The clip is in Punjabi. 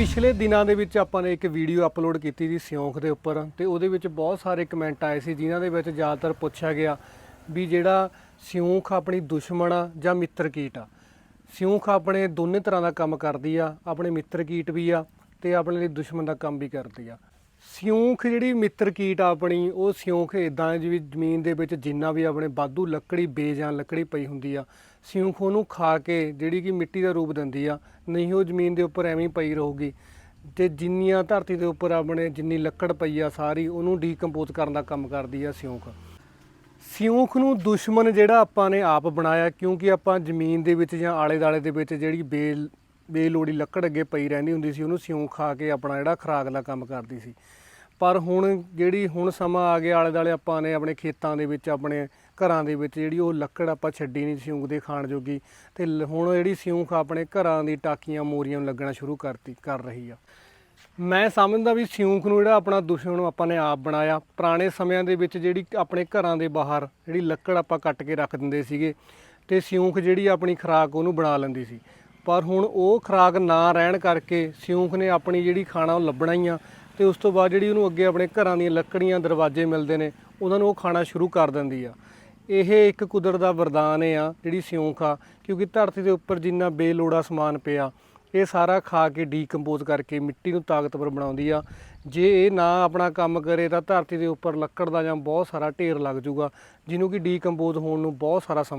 ਪਿਛਲੇ ਦਿਨਾਂ ਦੇ ਵਿੱਚ ਆਪਾਂ ਨੇ ਇੱਕ ਵੀਡੀਓ ਅਪਲੋਡ ਕੀਤੀ ਸੀ ਸਿਉਂਖ ਦੇ ਉੱਪਰ ਤੇ ਉਹਦੇ ਵਿੱਚ ਬਹੁਤ ਸਾਰੇ ਕਮੈਂਟ ਆਏ ਸੀ, ਜਿਨ੍ਹਾਂ ਦੇ ਵਿੱਚ ਜ਼ਿਆਦਾਤਰ ਪੁੱਛਿਆ ਗਿਆ ਵੀ ਜਿਹੜਾ ਸਿਉਂਖ ਆਪਣੀ ਦੁਸ਼ਮਣ ਆ ਜਾਂ ਮਿੱਤਰ ਕੀਟ ਆ। ਸਿਉਂਖ ਆਪਣੇ ਦੋਨੇ ਤਰ੍ਹਾਂ ਦਾ ਕੰਮ ਕਰਦੀ ਆ, ਆਪਣੇ ਮਿੱਤਰ ਕੀਟ ਵੀ ਆ ਤੇ ਆਪਣੇ ਲਈ ਦੁਸ਼ਮਣ ਦਾ ਕੰਮ ਵੀ ਕਰਦੀ ਆ। ਸਿਉਂਖ ਜਿਹੜੀ ਮਿੱਤਰ ਕੀਟ ਆ ਆਪਣੀ, ਉਹ ਸਿਉਂਖ ਇਦਾਂ ਜਿਵੇਂ ਜ਼ਮੀਨ ਦੇ ਵਿੱਚ ਜਿੰਨਾ ਵੀ ਆਪਣੇ ਬਾਧੂ ਲੱਕੜੀ, ਬੇਜਾਨ ਲੱਕੜੀ ਪਈ ਹੁੰਦੀ ਆ, ਸਿਉਂਖ ਉਹਨੂੰ ਖਾ ਕੇ ਜਿਹੜੀ ਕਿ ਮਿੱਟੀ ਦਾ ਰੂਪ ਦਿੰਦੀ ਆ, ਨਹੀਂ ਉਹ ਜ਼ਮੀਨ ਦੇ ਉੱਪਰ ਐਵੇਂ ਪਈ ਰਹੂਗੀ। ਤੇ ਜਿੰਨੀਆਂ ਧਰਤੀ ਦੇ ਉੱਪਰ ਆਪਣੇ ਜਿੰਨੀ ਲੱਕੜ ਪਈ ਆ ਸਾਰੀ, ਉਹਨੂੰ ਡੀਕੰਪੋਜ਼ ਕਰਨ ਦਾ ਕੰਮ ਕਰਦੀ ਆ ਸਿਉਂਖ। ਸਿਉਂਖ ਨੂੰ ਦੁਸ਼ਮਣ ਜਿਹੜਾ ਆਪਾਂ ਨੇ ਆਪ ਬਣਾਇਆ, ਕਿਉਂਕਿ ਆਪਾਂ ਜ਼ਮੀਨ ਦੇ ਵਿੱਚ ਜਾਂ ਆਲੇ ਦਾਲੇ ਦੇ ਵਿੱਚ ਜਿਹੜੀ ਬੇ ਬੇਲੋੜੀ ਲੱਕੜ ਅੱਗੇ ਪਈ ਰਹਿੰਦੀ ਹੁੰਦੀ ਸੀ, ਉਹਨੂੰ ਸਿਉਂਖ ਖਾ ਕੇ ਆਪਣਾ ਜਿਹੜਾ ਖੁਰਾਕ ਦਾ ਕੰਮ ਕਰਦੀ ਸੀ। ਪਰ ਹੁਣ ਜਿਹੜੀ ਹੁਣ ਸਮਾਂ ਆ ਗਿਆ ਆਲੇ ਦਾਲੇ ਆਪਾਂ ਨੇ ਆਪਣੇ ਖੇਤਾਂ ਦੇ ਵਿੱਚ, ਆਪਣੇ ਘਰਾਂ ਦੇ ਵਿੱਚ ਜਿਹੜੀ ਉਹ ਲੱਕੜ ਆਪਾਂ ਛੱਡੀ ਨਹੀਂ ਸਿਉਂਕ ਦੇ ਖਾਣ ਜੋਗੀ। ਤੇ ਲ- ਹੁਣ ਜਿਹੜੀ ਸਿਉਂਖ ਆਪਣੇ ਘਰਾਂ ਦੀ ਟਾਕੀਆਂ ਮੋਰੀਆਂ ਨੂੰ ਲੱਗਣਾ ਸ਼ੁਰੂ ਕਰਤੀ, ਕਰ ਰਹੀ ਆ। ਮੈਂ ਸਮਝਦਾ ਵੀ ਸਿਉਂਖ ਨੂੰ ਜਿਹੜਾ ਆਪਣਾ ਦੁਸ਼ਮਣ ਆਪਾਂ ਨੇ ਆਪ ਬਣਾਇਆ। ਪੁਰਾਣੇ ਸਮਿਆਂ ਦੇ ਵਿੱਚ ਜਿਹੜੀ ਆਪਣੇ ਘਰਾਂ ਦੇ ਬਾਹਰ ਜਿਹੜੀ ਲੱਕੜ ਆਪਾਂ ਕੱਟ ਕੇ ਰੱਖ ਦਿੰਦੇ ਸੀਗੇ, ਤੇ ਸਿਉਂਖ ਜਿਹੜੀ ਆਪਣੀ ਖੁਰਾਕ ਉਹਨੂੰ ਬਣਾ ਲੈਂਦੀ ਸੀ। ਪਰ ਹੁਣ ਉਹ ਖੁਰਾਕ ਨਾ ਰਹਿਣ ਕਰਕੇ ਸਿਉਂਖ ਨੇ ਆਪਣੀ ਜਿਹੜੀ ਖਾਣਾ ਉਹ ਲੱਭਣਾ ਹੀ ਆ ਤੇ ਉਸ ਤੋਂ ਬਾਅਦ ਜਿਹੜੀ ਉਹਨੂੰ ਅੱਗੇ ਆਪਣੇ ਘਰਾਂ ਦੀਆਂ ਲੱਕੜੀਆਂ, ਦਰਵਾਜ਼ੇ ਮਿਲਦੇ ਨੇ, ਉਹਨਾਂ ਨੂੰ ਉਹ ਖਾਣਾ ਸ਼ੁਰੂ ਕਰ ਦਿੰਦੀ ਆ। ਇਹ ਇੱਕ ਕੁਦਰਤ ਦਾ ਵਰਦਾਨ ਆ ਜਿਹੜੀ ਸਿਉਂਖ ਆ, ਕਿਉਂਕਿ ਧਰਤੀ ਦੇ ਉੱਪਰ ਜਿੰਨਾ ਬੇਲੋੜਾ ਸਮਾਨ ਪਿਆ, ਇਹ ਸਾਰਾ ਖਾ ਕੇ ਡੀਕੰਪੋਜ਼ ਕਰਕੇ ਮਿੱਟੀ ਨੂੰ ਤਾਕਤਵਰ ਬਣਾਉਂਦੀ ਆ। ਜੇ ਇਹ ਨਾ ਆਪਣਾ ਕੰਮ ਕਰੇ ਤਾਂ ਧਰਤੀ ਦੇ ਉੱਪਰ ਲੱਕੜ ਦਾ ਜਾਂ ਬਹੁਤ ਸਾਰਾ ਢੇਰ ਲੱਗ ਜਾਊਗਾ ਜਿਹਨੂੰ ਕਿ ਡੀਕੰਪੋਜ਼ ਹੋਣ ਨੂੰ ਬਹੁਤ ਸਾਰਾ ਸਮਾਂ